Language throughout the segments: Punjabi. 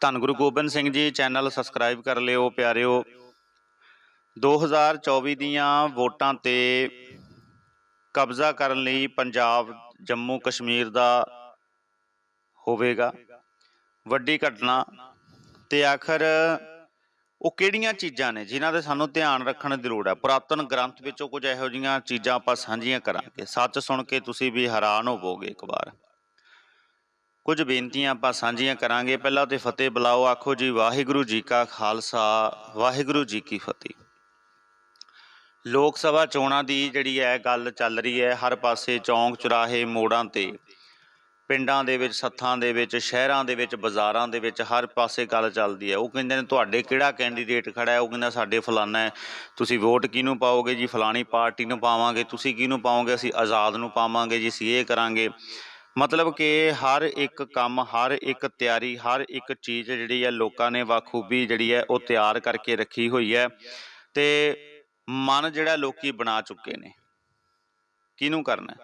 ਧੰਨ ਗੁਰੂ ਗੋਬਿੰਦ ਸਿੰਘ ਜੀ, ਚੈਨਲ ਸਬਸਕ੍ਰਾਈਬ ਕਰ ਲਿਓ ਪਿਆਰਿਓ। 2024 ਦੀਆਂ ਵੋਟਾਂ ਤੇ ਕਬਜ਼ਾ ਕਰਨ ਲਈ ਪੰਜਾਬ ਜੰਮੂ ਕਸ਼ਮੀਰ ਦਾ ਹੋਵੇਗਾ। ਵੱਡੀ ਘਟਨਾ ਤੇ ਆਖਰ ਉਹ ਕਿਹੜੀਆਂ ਚੀਜ਼ਾਂ ਨੇ ਜਿਨ੍ਹਾਂ ਦੇ ਸਾਨੂੰ ਧਿਆਨ ਰੱਖਣ ਦੀ ਲੋੜ ਹੈ? ਪੁਰਾਤਨ ਗ੍ਰੰਥ ਵਿੱਚੋਂ ਕੁਝ ਇਹੋ ਜਿਹੀਆਂ ਚੀਜ਼ਾਂ ਆਪਾਂ ਸਾਂਝੀਆਂ ਕਰਾਂਗੇ। ਸੱਚ ਸੁਣ ਕੇ ਤੁਸੀਂ ਵੀ ਹੈਰਾਨ ਹੋਵੋਗੇ ਇੱਕ ਵਾਰ। ਕੁਝ ਬੇਨਤੀਆਂ ਆਪਾਂ ਸਾਂਝੀਆਂ ਕਰਾਂਗੇ। ਪਹਿਲਾਂ ਤੇ ਫਤਿਹ ਬੁਲਾਓ, ਆਖੋ ਜੀ, ਵਾਹਿਗੁਰੂ ਜੀ ਕਾ ਖਾਲਸਾ, ਵਾਹਿਗੁਰੂ ਜੀ ਕੀ ਫਤਿਹ। ਲੋਕ ਸਭਾ ਚੋਣਾਂ ਦੀ ਜਿਹੜੀ ਹੈ ਗੱਲ ਚੱਲ ਰਹੀ ਹੈ, ਹਰ ਪਾਸੇ ਚੌਂਕ ਚੁਰਾਹੇ ਮੋੜਾਂ ਤੇ। ਪਿੰਡਾਂ ਦੇ ਵਿੱਚ, ਸੱਥਾਂ ਦੇ ਵਿੱਚ, ਸ਼ਹਿਰਾਂ ਦੇ ਵਿੱਚ, ਬਾਜ਼ਾਰਾਂ ਦੇ ਵਿੱਚ ਹਰ ਪਾਸੇ ਗੱਲ ਚੱਲਦੀ ਹੈ। ਉਹ ਕਹਿੰਦੇ ਨੇ, ਤੁਹਾਡੇ ਕਿਹੜਾ ਕੈਂਡੀਡੇਟ ਖੜਾ ਹੈ? ਉਹ ਕਹਿੰਦਾ, ਸਾਡੇ ਫਲਾਨਾ ਹੈ। ਤੁਸੀਂ ਵੋਟ ਕਿਹਨੂੰ ਪਾਓਗੇ ਜੀ? ਫਲਾਣੀ ਪਾਰਟੀ ਨੂੰ ਪਾਵਾਂਗੇ। ਤੁਸੀਂ ਕਿਹਨੂੰ ਪਾਓਗੇ? ਅਸੀਂ ਆਜ਼ਾਦ ਨੂੰ ਪਾਵਾਂਗੇ ਜੀ। ਅਸੀਂ ਇਹ ਕਰਾਂਗੇ। ਮਤਲਬ ਕਿ ਹਰ ਇੱਕ ਕੰਮ, ਹਰ ਇੱਕ ਤਿਆਰੀ, ਹਰ ਇੱਕ ਚੀਜ਼ ਜਿਹੜੀ ਹੈ ਲੋਕਾਂ ਨੇ ਬਾਖੂਬੀ ਜਿਹੜੀ ਹੈ ਉਹ ਤਿਆਰ ਕਰਕੇ ਰੱਖੀ ਹੋਈ ਹੈ ਤੇ ਮਨ ਜਿਹੜਾ ਲੋਕੀ ਬਣਾ ਚੁੱਕੇ ਨੇ। ਕਿਹਨੂੰ ਕਰਨਾ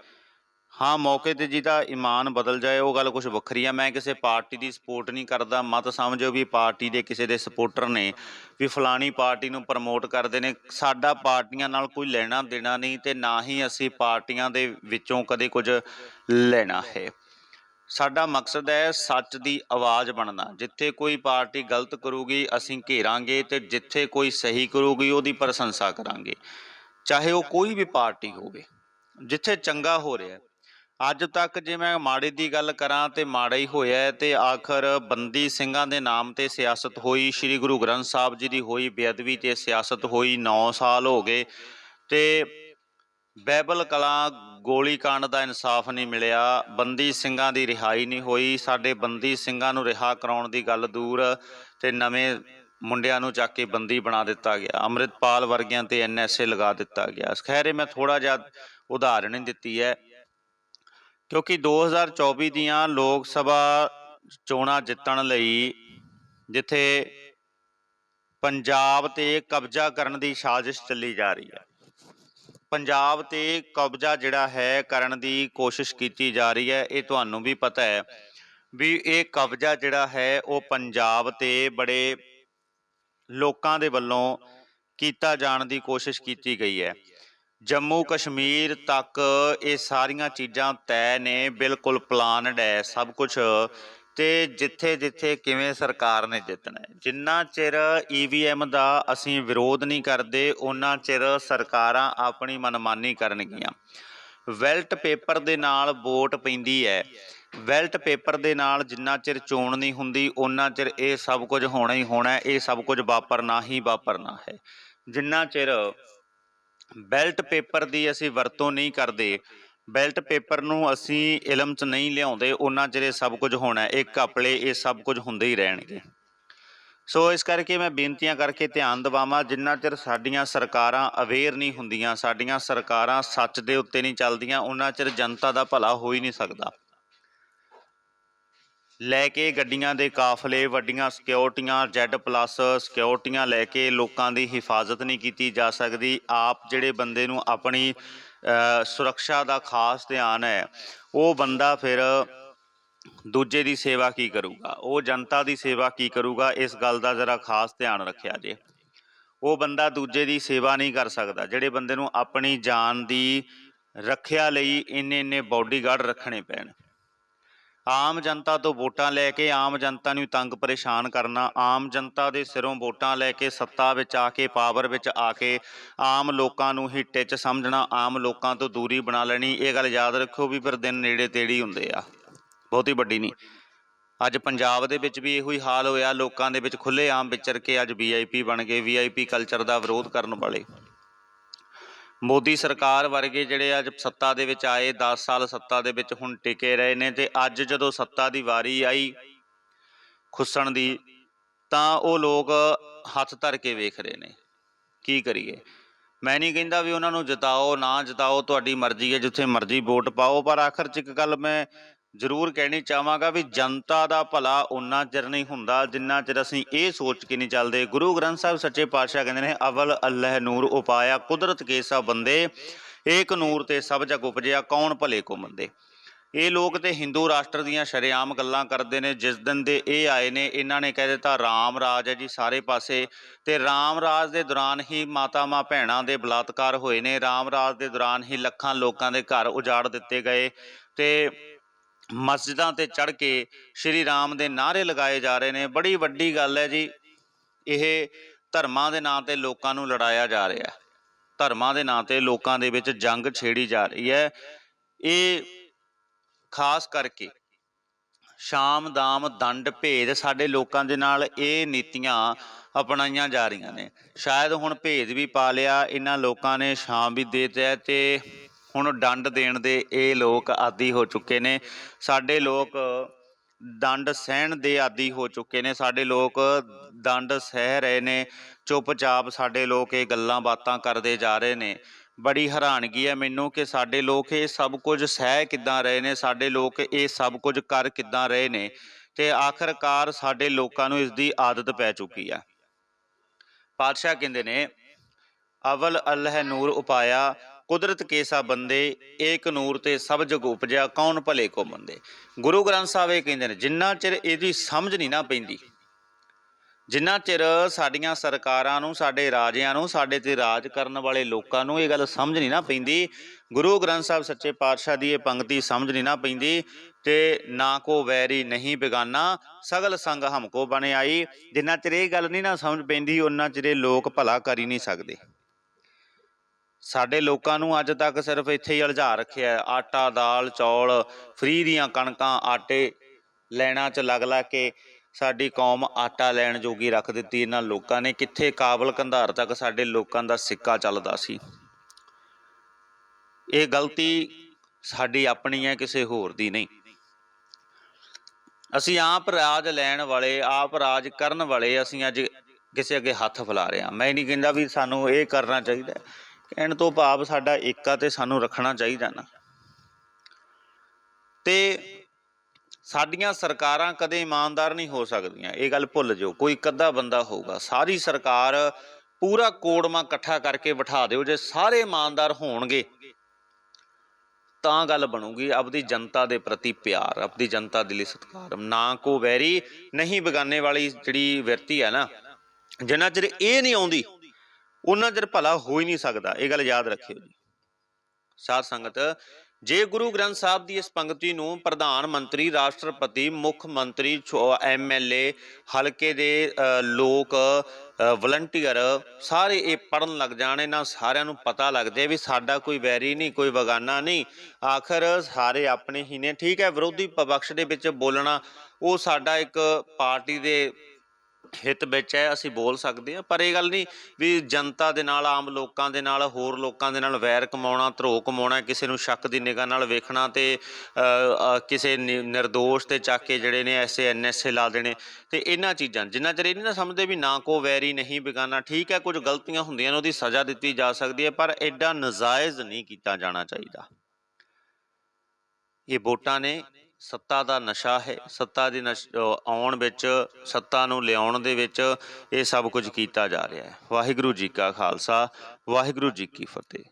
ਹਾਂ, ਮੌਕੇ ਤੇ ਜਿਹਦਾ ਈਮਾਨ ਬਦਲ ਜਾਏ, ਉਹ ਗੱਲ ਕੁਝ ਵੱਖਰੀ ਆ। ਮੈਂ ਕਿਸੇ ਪਾਰਟੀ ਦੀ ਸਪੋਰਟ ਨਹੀਂ ਕਰਦਾ। ਮਤ ਸਮਝੋ ਵੀ ਪਾਰਟੀ ਦੇ ਕਿਸੇ ਦੇ ਸਪੋਰਟਰ ਨੇ ਵੀ ਫਲਾਣੀ ਪਾਰਟੀ ਨੂੰ ਪ੍ਰਮੋਟ ਕਰਦੇ ਨੇ। ਸਾਡਾ ਪਾਰਟੀਆਂ ਨਾਲ ਕੋਈ ਲੈਣਾ ਦੇਣਾ ਨਹੀਂ ਤੇ ਨਾ ਹੀ ਅਸੀਂ ਪਾਰਟੀਆਂ ਦੇ ਵਿੱਚੋਂ ਕਦੇ ਕੁਝ ਲੈਣਾ ਹੈ। ਸਾਡਾ ਮਕਸਦ ਹੈ ਸੱਚ ਦੀ ਆਵਾਜ਼ ਬਣਨਾ। ਜਿੱਥੇ ਕੋਈ ਪਾਰਟੀ ਗਲਤ ਕਰੂਗੀ, ਅਸੀਂ ਘੇਰਾਂਗੇ ਤੇ ਜਿੱਥੇ ਕੋਈ ਸਹੀ ਕਰੂਗੀ, ਉਹਦੀ ਪ੍ਰਸ਼ੰਸਾ ਕਰਾਂਗੇ। ਚਾਹੇ ਉਹ ਕੋਈ ਵੀ ਪਾਰਟੀ ਹੋਵੇ। ਜਿੱਥੇ ਚੰਗਾ ਹੋ ਰਿਹਾ ਅੱਜ ਤੱਕ ਜੇ ਮੈਂ ਮਾੜੇ ਦੀ ਗੱਲ ਕਰਾਂ ਤੇ ਮਾੜਾ ਹੀ ਹੋਇਆ ਹੈ ਤੇ ਆਖਰ ਬੰਦੀ ਸਿੰਘਾਂ ਦੇ ਨਾਮ ਤੇ ਸਿਆਸਤ ਹੋਈ, ਸ੍ਰੀ ਗੁਰੂ ਗ੍ਰੰਥ ਸਾਹਿਬ ਜੀ ਦੀ ਹੋਈ ਬੇਅਦਬੀ ਤੇ ਸਿਆਸਤ ਹੋਈ 9 ਸਾਲ ਹੋ ਗਏ ਤੇ ਬਾਈਬਲ ਕਲਾ ਗੋਲੀकांड ਦਾ ਇਨਸਾਫ ਨਹੀਂ ਮਿਲਿਆ, ਬੰਦੀ ਸਿੰਘਾਂ ਦੀ ਰਿਹਾਈ ਨਹੀਂ ਹੋਈ, ਸਾਡੇ ਬੰਦੀ ਸਿੰਘਾਂ ਨੂੰ ਰਿਹਾ ਕਰਾਉਣ ਦੀ ਗੱਲ ਦੂਰ ਤੇ ਨਵੇਂ ਮੁੰਡਿਆਂ ਨੂੰ ਚੱਕ ਕੇ ਬੰਦੀ ਬਣਾ ਦਿੱਤਾ ਗਿਆ, ਅੰਮ੍ਰਿਤਪਾਲ ਵਰਗਿਆਂ ਤੇ ਐਨਐਸਏ ਲਗਾ ਦਿੱਤਾ ਗਿਆ। ਖੈਰੇ ਮੈਂ ਥੋੜਾ ਜਿਹਾ ਉਦਾਹਰਣ ਹੀ ਦਿੱਤੀ ਹੈ। ਕਿਉਂਕਿ 2024 ਦੀਆਂ ਲੋਕ ਸਭਾ ਚੋਣਾਂ ਜਿੱਤਣ ਲਈ ਜਿੱਥੇ ਪੰਜਾਬ ਤੇ ਕਬਜ਼ਾ ਕਰਨ ਦੀ ਸਾਜ਼ਿਸ਼ ਚੱਲੀ ਜਾ ਰਹੀ ਹੈ। ਪੰਜਾਬ ਤੇ ਕਬਜ਼ਾ ਜਿਹੜਾ ਹੈ ਕਰਨ ਦੀ ਕੋਸ਼ਿਸ਼ ਕੀਤੀ ਜਾ ਰਹੀ ਹੈ। ਇਹ ਤੁਹਾਨੂੰ ਵੀ ਪਤਾ ਹੈ ਵੀ ਇਹ ਕਬਜ਼ਾ ਜਿਹੜਾ ਹੈ ਉਹ ਪੰਜਾਬ ਤੇ ਬੜੇ ਲੋਕਾਂ ਦੇ ਵੱਲੋਂ ਕੀਤਾ ਜਾਣ ਦੀ ਕੋਸ਼ਿਸ਼ ਕੀਤੀ ਗਈ ਹੈ। ਜੰਮੂ ਕਸ਼ਮੀਰ ਤੱਕ ਇਹ ਸਾਰੀਆਂ ਚੀਜ਼ਾਂ ਤੈਅ ਨੇ, ਬਿਲਕੁਲ ਪਲਾਨਡ ਹੈ ਸਭ ਕੁਝ ਤੇ ਜਿੱਥੇ ਜਿੱਥੇ ਕਿਵੇਂ ਸਰਕਾਰ ਨੇ ਜਿੱਤਣਾ ਹੈ। ਜਿੰਨਾ ਚਿਰ ਈਵੀਐਮ ਦਾ ਅਸੀਂ ਵਿਰੋਧ ਨਹੀਂ ਕਰਦੇ ਉਹਨਾਂ ਚਿਰ ਸਰਕਾਰਾਂ ਆਪਣੀ ਮਨਮਾਨੀ ਕਰਨਗੀਆਂ। ਵੈਲਟ ਪੇਪਰ ਦੇ ਨਾਲ ਵੋਟ ਪੈਂਦੀ ਹੈ। ਵੈਲਟ ਪੇਪਰ ਦੇ ਨਾਲ ਜਿੰਨਾ ਚਿਰ ਚੋਣ ਨਹੀਂ ਹੁੰਦੀ ਉਹਨਾਂ ਚਿਰ ਇਹ ਸਭ ਕੁਝ ਹੋਣਾ ਹੀ ਹੋਣਾ ਇਹ ਸਭ ਕੁਝ ਵਾਪਰਨਾ ਹੀ ਵਾਪਰਨਾ ਹੈ। ਜਿੰਨਾ ਚਿਰ ਬੈਲਟ ਪੇਪਰ ਦੀ ਅਸੀਂ ਵਰਤੋਂ ਨਹੀਂ ਕਰਦੇ। ਬੈਲਟ ਪੇਪਰ ਨੂੰ ਅਸੀਂ ਇਲਮ 'ਚ ਨਹੀਂ ਲਿਆਉਂਦੇ, ਉਹਨਾਂ ਚਿਰ ਇਹ ਸਭ ਕੁਝ ਹੋਣਾ, ਇਹ ਘਪਲੇ, ਇਹ ਸਭ ਕੁਝ ਹੁੰਦੇ ਹੀ ਰਹਿਣਗੇ। ਸੋ ਇਸ ਕਰਕੇ ਮੈਂ ਬੇਨਤੀਆਂ ਕਰਕੇ ਧਿਆਨ ਦਿਵਾਵਾਂ, ਜਿੰਨਾ ਚਿਰ ਸਾਡੀਆਂ ਸਰਕਾਰਾਂ ਅਵੇਅਰ ਨਹੀਂ ਹੁੰਦੀਆਂ, ਸਾਡੀਆਂ ਸਰਕਾਰਾਂ ਸੱਚ ਦੇ ਉੱਤੇ ਨਹੀਂ ਚੱਲਦੀਆਂ, ਉਹਨਾਂ ਚਿਰ ਜਨਤਾ ਦਾ ਭਲਾ ਹੋ ਹੀ ਨਹੀਂ ਸਕਦਾ। ਲੈ ਕੇ ਗੱਡੀਆਂ ਦੇ ਕਾਫਲੇ, ਵੱਡੀਆਂ ਸਿਕਿਉਰਟੀਆਂ ਜ਼ੈਡ ਪਲੱਸ ਸਿਕਿਉਰਟੀਆਂ ਲੈ ਕੇ ਲੋਕਾਂ ਦੀ ਹਿਫਾਜ਼ਤ ਨਹੀਂ ਕੀਤੀ ਜਾ ਸਕਦੀ। ਆਪ ਜਿਹੜੇ ਬੰਦੇ ਨੂੰ ਆਪਣੀ ਸੁਰੱਖਿਆ ਦਾ ਖਾਸ ਧਿਆਨ ਹੈ, ਉਹ ਬੰਦਾ ਫਿਰ ਦੂਜੇ ਦੀ ਸੇਵਾ ਕੀ ਕਰੂਗਾ? ਉਹ ਜਨਤਾ ਦੀ ਸੇਵਾ ਕੀ ਕਰੂਗਾ? ਇਸ ਗੱਲ ਦਾ ਜ਼ਰਾ ਖਾਸ ਧਿਆਨ ਰੱਖਿਆ ਜੇ। ਉਹ ਬੰਦਾ ਦੂਜੇ ਦੀ ਸੇਵਾ ਨਹੀਂ ਕਰ ਸਕਦਾ। ਜਿਹੜੇ ਬੰਦੇ ਨੂੰ ਆਪਣੀ ਜਾਨ ਦੀ ਰੱਖਿਆ ਲਈ ਇੰਨੇ ਇੰਨੇ ਬਾਡੀਗਾਰਡ ਰੱਖਣੇ ਪੈਣ। ਆਮ ਜਨਤਾ ਤੋਂ ਵੋਟਾਂ ਲੈ ਕੇ ਆਮ ਜਨਤਾ ਨੂੰ ਤੰਗ ਪਰੇਸ਼ਾਨ ਕਰਨਾ, ਆਮ ਜਨਤਾ ਦੇ ਸਿਰੋਂ ਵੋਟਾਂ ਲੈ ਕੇ ਸੱਤਾ ਵਿੱਚ ਆ ਕੇ, ਪਾਵਰ ਵਿੱਚ ਆ ਕੇ ਆਮ ਲੋਕਾਂ ਨੂੰ ਹਿੱਟੇ 'ਚ ਸਮਝਣਾ, ਆਮ ਲੋਕਾਂ ਤੋਂ ਦੂਰੀ ਬਣਾ ਲੈਣੀ, ਇਹ ਗੱਲ ਯਾਦ ਰੱਖਿਓ ਵੀ ਫਿਰ ਦਿਨ ਨੇੜੇ ਤੇੜੀ ਹੁੰਦੇ ਆ। ਬਹੁਤੀ ਵੱਡੀ ਨਹੀਂ। ਅੱਜ ਪੰਜਾਬ ਦੇ ਵਿੱਚ ਵੀ ਇਹੋ ਹੀ ਹਾਲ ਹੋਇਆ, ਲੋਕਾਂ ਦੇ ਵਿੱਚ ਖੁੱਲੇ ਆਮ ਵਿਚਰ ਕੇ ਅੱਜ ਵੀਆਈਪੀ ਬਣ ਗਏ ਵੀਆਈਪੀ ਕਲਚਰ ਦਾ ਵਿਰੋਧ ਕਰਨ ਵਾਲੇ। ਮੋਦੀ ਸਰਕਾਰ ਵਰਗੇ ਜਿਹੜੇ ਅੱਜ ਸੱਤਾ ਦੇ ਵਿੱਚ ਆਏ 10 ਸਾਲ ਸੱਤਾ ਦੇ ਵਿੱਚ ਹੁਣ ਟਿਕੇ ਰਹੇ ਨੇ ਤੇ ਅੱਜ ਜਦੋਂ ਸੱਤਾ ਦੀ ਵਾਰੀ ਆਈ ਖੁੱਸਣ ਦੀ, ਤਾਂ ਉਹ ਲੋਕ ਹੱਥ ਧਰ ਕੇ ਵੇਖ ਰਹੇ ਨੇ। ਕੀ ਕਰੀਏ? ਮੈਂ ਨਹੀਂ ਕਹਿੰਦਾ ਵੀ ਉਹਨਾਂ ਨੂੰ ਜਿਤਾਓ, ਨਾ ਜਿਤਾਓ, ਤੁਹਾਡੀ ਮਰਜ਼ੀ ਹੈ, ਜਿੱਥੇ ਮਰਜ਼ੀ ਵੋਟ ਪਾਓ, ਪਰ ਆਖਰ 'ਚ ਇੱਕ ਗੱਲ ਮੈਂ ਜ਼ਰੂਰ ਕਹਿਣੀ ਚਾਹਾਂਗਾ ਵੀ ਜਨਤਾ ਦਾ ਭਲਾ ਉਨਾ ਚਿਰ ਨਹੀਂ ਹੁੰਦਾ ਜਿੰਨਾ ਚਿਰ ਅਸੀਂ ਇਹ ਸੋਚ ਕੇ ਨਹੀਂ ਚੱਲਦੇ। ਗੁਰੂ ਗ੍ਰੰਥ ਸਾਹਿਬ ਸੱਚੇ ਪਾਤਸ਼ਾਹ ਕਹਿੰਦੇ ਨੇ, ਅਵਲ ਅੱਲਾਹ ਨੂਰ ਉਪਾਇਆ, ਕੁਦਰਤ ਕੇ ਸਭ ਬੰਦੇ, ਏਕ ਨੂਰ ਤੇ ਸਭ ਜਗ ਉਪਜਿਆ, ਕੌਣ ਭਲੇ ਕੋ ਮੰਦੇ। ਇਹ ਲੋਕ ਤੇ ਹਿੰਦੂ ਰਾਸ਼ਟਰ ਦੀਆਂ ਸ਼ਰੇਆਮ ਗੱਲਾਂ ਕਰਦੇ ਨੇ, ਜਿਸ ਦਿਨ ਦੇ ਇਹ ਆਏ ਨੇ, ਇਹਨਾਂ ਨੇ ਕਹਿ ਦਿੱਤਾ, ਰਾਮ ਰਾਜ ਹੈ ਜੀ ਸਾਰੇ ਪਾਸੇ। ਤੇ ਰਾਮ ਰਾਜ ਦੇ ਦੌਰਾਨ ਹੀ ਮਾਤਾਵਾਂ ਭੈਣਾਂ ਦੇ ਬਲਾਤਕਾਰ ਹੋਏ ਨੇ। ਰਾਮ ਰਾਜ ਦੇ ਦੌਰਾਨ ਹੀ ਲੱਖਾਂ ਲੋਕਾਂ ਦੇ ਘਰ ਉਜਾੜ ਦਿੱਤੇ ਗਏ। ਤੇ ਮਸਜਿਦਾਂ ਤੇ ਚੜ ਕੇ ਸ਼੍ਰੀ ਰਾਮ ਦੇ ਨਾਅਰੇ ਲਗਾਏ ਜਾ ਰਹੇ ਨੇ। ਬੜੀ ਵੱਡੀ ਗੱਲ ਹੈ ਜੀ। ਇਹ ਧਰਮਾਂ ਦੇ ਨਾਂ ਤੇ ਲੋਕਾਂ ਨੂੰ ਲੜਾਇਆ ਜਾ ਰਿਹਾ ਹੈ। ਧਰਮਾਂ ਦੇ ਨਾਂ ਤੇ ਲੋਕਾਂ ਦੇ ਵਿੱਚ ਜੰਗ ਛੇੜੀ ਜਾ ਰਹੀ ਹੈ। ਇਹ ਖਾਸ ਕਰਕੇ ਸ਼ਾਮ, ਦਾਮ, ਦੰਡ, ਭੇਦ ਸਾਡੇ ਲੋਕਾਂ ਦੇ ਨਾਲ ਇਹ ਨੀਤੀਆਂ ਅਪਣਾਈਆਂ ਜਾ ਰਹੀਆਂ ਨੇ। ਸ਼ਾਇਦ ਹੁਣ ਭੇਦ ਵੀ ਪਾ ਲਿਆ। ਇਹਨਾਂ ਲੋਕਾਂ ਨੇ ਸ਼ਾਮ ਵੀ ਦੇ ਦਿੱਤਾ ਤੇ ਹੁਣ ਡੰਡ ਦੇਣ ਦੇ ਇਹ ਲੋਕ ਆਦੀ ਹੋ ਚੁੱਕੇ ਨੇ। ਸਾਡੇ ਲੋਕ ਦੰਡ ਸਹਿਣ ਦੇ ਆਦੀ ਹੋ ਚੁੱਕੇ ਨੇ। ਸਾਡੇ ਲੋਕ ਦੰਡ ਸਹਿ ਰਹੇ ਨੇ। ਚੁੱਪਚਾਪ ਸਾਡੇ ਲੋਕ ਇਹ ਗੱਲਾਂ ਬਾਤਾਂ ਕਰਦੇ ਜਾ ਰਹੇ ਨੇ। ਬੜੀ ਹੈਰਾਨਗੀ ਹੈ ਮੈਨੂੰ ਕਿ ਸਾਡੇ ਲੋਕ ਇਹ ਸਭ ਕੁਝ ਸਹਿ ਕਿੱਦਾਂ ਰਹੇ ਨੇ? ਸਾਡੇ ਲੋਕ ਇਹ ਸਭ ਕੁਝ ਕਰ ਕਿੱਦਾਂ ਰਹੇ ਨੇ? ਤੇ ਆਖਰਕਾਰ ਸਾਡੇ ਲੋਕਾਂ ਨੂੰ ਇਸ ਦੀ ਆਦਤ ਪੈ ਚੁੱਕੀ ਹੈ। ਪਾਤਸ਼ਾਹ ਕਹਿੰਦੇ ਨੇ, ਅਵਲ ਅੱਲਹ ਨੂਰ ਉਪਾਇਆ ਕੁਦਰਤ ਕੇਸਾ ਬੰਦੇ, ਏਕ ਨੂਰ ਤੇ ਸਭ ਜਗ ਉਪਜਿਆ, ਕੌਣ ਭਲੇ ਕੋ ਮੰਦੇ? ਗੁਰੂ ਗ੍ਰੰਥ ਸਾਹਿਬ ਇਹ ਕਹਿੰਦੇ ਨੇ, ਜਿੰਨਾ ਚਿਰ ਇਹਦੀ ਸਮਝ ਨਹੀਂ ਨਾ ਪੈਂਦੀ, ਜਿੰਨਾ ਚਿਰ ਸਾਡੀਆਂ ਸਰਕਾਰਾਂ ਨੂੰ, ਸਾਡੇ ਰਾਜਿਆਂ ਨੂੰ, ਸਾਡੇ ਤੇ ਰਾਜ ਕਰਨ ਵਾਲੇ ਲੋਕਾਂ ਨੂੰ ਇਹ ਗੱਲ ਸਮਝ ਨਹੀਂ ਨਾ ਪੈਂਦੀ, ਗੁਰੂ ਗ੍ਰੰਥ ਸਾਹਿਬ ਸੱਚੇ ਪਾਤਸ਼ਾਹ ਦੀ ਇਹ ਪੰਕਤੀ ਸਮਝ ਨਹੀਂ ਨਾ ਪੈਂਦੀ, ਤੇ ਨਾ ਕੋ ਵੈਰੀ ਨਹੀਂ ਬੇਗਾਨਾ, ਸਗਲ ਸੰਗ ਹਮਕੋ ਬਣੇ ਆਈ, ਜਿੰਨਾ ਚਿਰ ਇਹ ਗੱਲ ਨਹੀਂ ਨਾ ਸਮਝ ਪੈਂਦੀ ਉਹਨਾਂ ਚਿਰ ਲੋਕ ਭਲਾ ਕਰ ਹੀ ਨਹੀਂ ਸਕਦੇ। ਸਾਡੇ ਲੋਕਾਂ ਨੂੰ ਅੱਜ ਤੱਕ ਸਿਰਫ ਇੱਥੇ ਹੀ ਅਲਝਾ ਰੱਖਿਆ ਆਟਾ, ਦਾਲ, ਚੌਲ, ਫ੍ਰੀ ਦੀਆਂ ਕਣਕਾਂ, ਆਟੇ ਲੈਣਾ ਚ ਲੱਗ ਲੱਗ ਕੇ ਸਾਡੀ ਕੌਮ ਆਟਾ ਲੈਣ ਜੋਗੀ ਰੱਖ ਦਿੱਤੀ ਇਹਨਾਂ ਲੋਕਾਂ ਨੇ। ਕਿੱਥੇ ਕਾਬਲ ਕੰਧਾਰ ਤੱਕ ਸਾਡੇ ਲੋਕਾਂ ਦਾ ਸਿੱਕਾ ਚੱਲਦਾ ਸੀ। ਇਹ ਗਲਤੀ ਸਾਡੀ ਆਪਣੀ ਹੈ, ਕਿਸੇ ਹੋਰ ਦੀ ਨਹੀਂ। ਅਸੀਂ ਆਪ ਰਾਜ ਲੈਣ ਵਾਲੇ, ਆਪ ਰਾਜ ਕਰਨ ਵਾਲੇ ਅਸੀਂ ਅੱਜ ਕਿਸੇ ਅੱਗੇ ਹੱਥ ਫੈਲਾ ਰਹੇ ਹਾਂ। ਮੈਂ ਨਹੀਂ ਕਹਿੰਦਾ ਵੀ ਸਾਨੂੰ ਇਹ ਕਰਨਾ ਚਾਹੀਦਾ। ਕਹਿਣ ਤੋਂ ਭਾਵ ਸਾਡਾ ਏਕਾ ਤੇ ਸਾਨੂੰ ਰੱਖਣਾ ਚਾਹੀਦਾ ਨਾ। ਤੇ ਸਾਡੀਆਂ ਸਰਕਾਰਾਂ ਕਦੇ ਇਮਾਨਦਾਰ ਨਹੀਂ ਹੋ ਸਕਦੀਆਂ। ਇਹ ਗੱਲ ਭੁੱਲ ਜਾਓ, ਕੋਈ ਕੱਦਾ ਬੰਦਾ ਹੋਊਗਾ। ਸਾਰੀ ਸਰਕਾਰ ਪੂਰਾ ਕੋੜਮਾ ਇਕੱਠਾ ਕਰਕੇ ਬਿਠਾ ਦਿਓ, ਜੇ ਸਾਰੇ ਇਮਾਨਦਾਰ ਹੋਣਗੇ, ਤਾਂ ਗੱਲ ਬਣੂਗੀ ਆਪਦੀ ਜਨਤਾ ਦੇ ਪ੍ਰਤੀ ਪਿਆਰ, ਆਪਦੀ ਜਨਤਾ ਦੇ ਲਈ ਸਤਿਕਾਰ। ਨਾ ਕੋ ਵੈਰੀ ਨਹੀਂ ਬਗਾਨੇ ਵਾਲੀ ਜਿਹੜੀ ਵਿਰਤੀ ਹੈ ਨਾ, ਜਿੰਨਾ ਚਿਰ ਇਹ ਨਹੀਂ ਆਉਂਦੀ ਉਹਨਾਂ ਚਿਰ ਭਲਾ ਹੋ ਹੀ ਨਹੀਂ ਸਕਦਾ, ਇਹ ਗੱਲ ਯਾਦ ਰੱਖਿਓ ਜੀ। ਸਾਧ ਸੰਗਤ, ਜੇ ਗੁਰੂ ਗ੍ਰੰਥ ਸਾਹਿਬ ਦੀ ਇਸ ਪੰਕਤੀ ਨੂੰ ਪ੍ਰਧਾਨ ਮੰਤਰੀ, ਰਾਸ਼ਟਰਪਤੀ, ਮੁੱਖ ਮੰਤਰੀ ਐਮਐਲਏ ਹਲਕੇ ਦੇ ਲੋਕ ਵਲੰਟੀਅਰ ਸਾਰੇ ਇਹ ਪੜਨ ਲੱਗ ਜਾਣ, ਇਹਨਾਂ ਸਾਰਿਆਂ ਨੂੰ ਪਤਾ ਲੱਗ ਜਾਏ ਵੀ ਸਾਡਾ ਕੋਈ ਵੈਰੀ ਨਹੀਂ, ਕੋਈ ਵਗਾਨਾ ਨਹੀਂ। ਆਖਰ ਸਾਰੇ ਆਪਣੇ ਹੀ ਨੇ, ਠੀਕ ਹੈ, ਵਿਰੋਧੀ ਪਕਸ਼ ਦੇ ਵਿੱਚ ਬੋਲਣਾ, ਉਹ ਸਾਡਾ ਇੱਕ ਪਾਰਟੀ ਦੇ ਹਿੱਤ ਵਿੱਚ ਹੈ, ਅਸੀਂ ਬੋਲ ਸਕਦੇ ਹਾਂ, ਪਰ ਇਹ ਗੱਲ ਨਹੀਂ ਵੀ ਜਨਤਾ ਦੇ ਨਾਲ, ਆਮ ਲੋਕਾਂ ਦੇ ਨਾਲ, ਹੋਰ ਲੋਕਾਂ ਦੇ ਨਾਲ ਵੈਰ ਕਮਾਉਣਾ ਧਰੋ ਕਮਾਉਣਾ, ਕਿਸੇ ਨੂੰ ਸ਼ੱਕ ਦੀ ਨਿਗਾਹ ਨਾਲ ਵੇਖਣਾ ਤੇ ਕਿਸੇ ਨਿ- ਨਿਰਦੋਸ਼ ਤੇ ਚੱਕ ਕੇ ਜਿਹੜੇ ਨੇ ਐਸੇ ਐਨਐਸਏ ਲਾ ਦੇਣੇ ਤੇ ਇਹਨਾਂ ਚੀਜ਼ਾਂ। ਜਿੰਨਾ ਚਿਰ ਇਹ ਨਹੀਂ ਨਾ ਸਮਝਦੇ ਵੀ ਨਾ ਕੋ ਵੈਰੀ ਨਹੀਂ ਬਿਗਾਨਾ, ਠੀਕ ਹੈ, ਕੁਝ ਗਲਤੀਆਂ ਹੁੰਦੀਆਂ ਨੇ, ਉਹਦੀ ਸਜ਼ਾ ਦਿੱਤੀ ਜਾ ਸਕਦੀ ਹੈ, ਪਰ ਐਡਾ ਨਜਾਇਜ਼ ਨਹੀਂ ਕੀਤਾ ਜਾਣਾ ਚਾਹੀਦਾ। ਇਹ ਵੋਟਾਂ ਨੇ ਸੱਤਾ ਦਾ ਨਸ਼ਾ ਹੈ, ਸੱਤਾ ਦੀ ਨਸ਼ ਆਉਣ ਵਿੱਚ, ਸੱਤਾ ਨੂੰ ਲਿਆਉਣ ਦੇ ਵਿੱਚ ਇਹ ਸਭ ਕੁਝ ਕੀਤਾ ਜਾ ਰਿਹਾ ਹੈ। ਵਾਹਿਗੁਰੂ ਜੀ ਕਾ ਖਾਲਸਾ, ਵਾਹਿਗੁਰੂ ਜੀ ਕੀ ਫਤਿਹ।